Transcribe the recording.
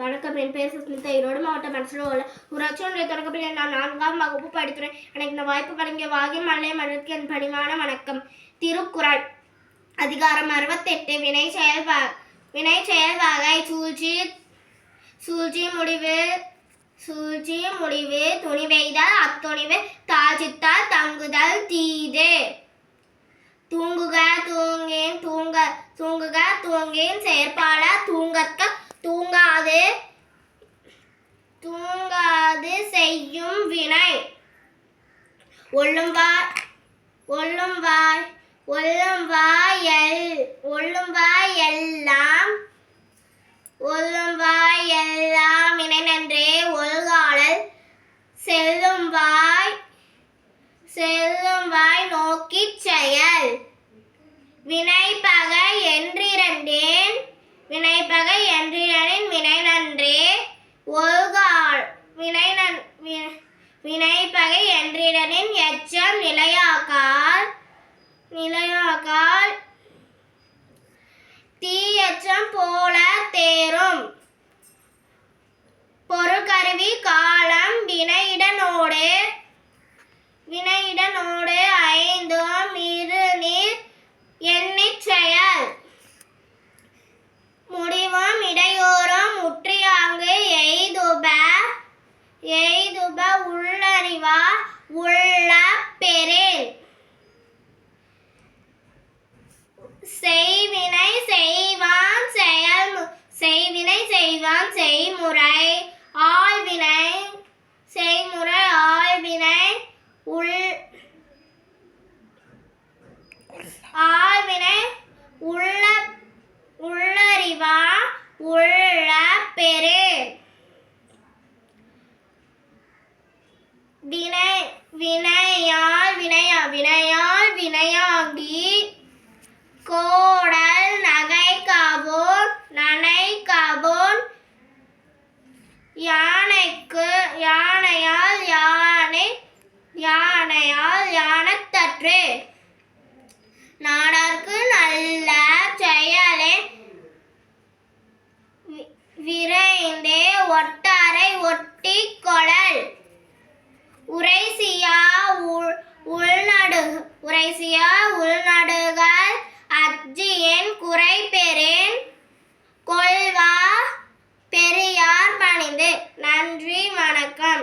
வணக்கம் என் பேர் சுஸ்மிதா. ஈரோடு மாவட்டம் மனசில் உள்ள ஊராட்சி ஒன்றிய தொடக்கப்பள்ளி நான் நான்காம் வகுப்பு படிக்கிறேன். எனக்கு இந்த வாய்ப்பு வழங்கிய வாகி மல்லை மலருக்கு என் பணிவான வணக்கம். திருக்குறள். அதிகாரம் அறுபத்தெட்டு. வினை செயல் வினை செயல் வகை சூழ்ச்சி சூழ்ச்சி முடிவு சூழ்ச்சி முடிவு துணிவெய்தால் அத்துணிவு தாஜித்தால் தங்குதல் தீது. தூங்குக தூங்கேன் தூங்க தூங்குக தூங்கேன் செயற்பாட தூங்கத்த தூங்காது. தூங்காது செய்யும் வினை. ஒள்ளும் வாய் ஒள்ளும் வாய் ஒள்ளும் எல்லாம் ஒள்ளும்பாய் எல்லாம் வினை நன்றே ஒழுகாளல் செல்லும் வாய் செல்லும் வாய் நோக்கிச் செயல். வினைப்பகை என்றிரண்டே வினையிடனோடு வினையிடனோடு ஐந்தும் இரு நீர் எண்ணிச் செயல். முடிவும் இடையோறும் முற்றியாங்கு எய்துப எய்துப உள்ளறிவா உள்ள பெறேன் செய்வினை செய்வான் செயல் செய்வினை செய்வான் செய்முறை. யானைக்கு யானையால் யானை யானையால் யானத்தற்று. நாடார்க்கு நல்ல செயலே. விரைந்தே ஒட்டாரை ஒட்டி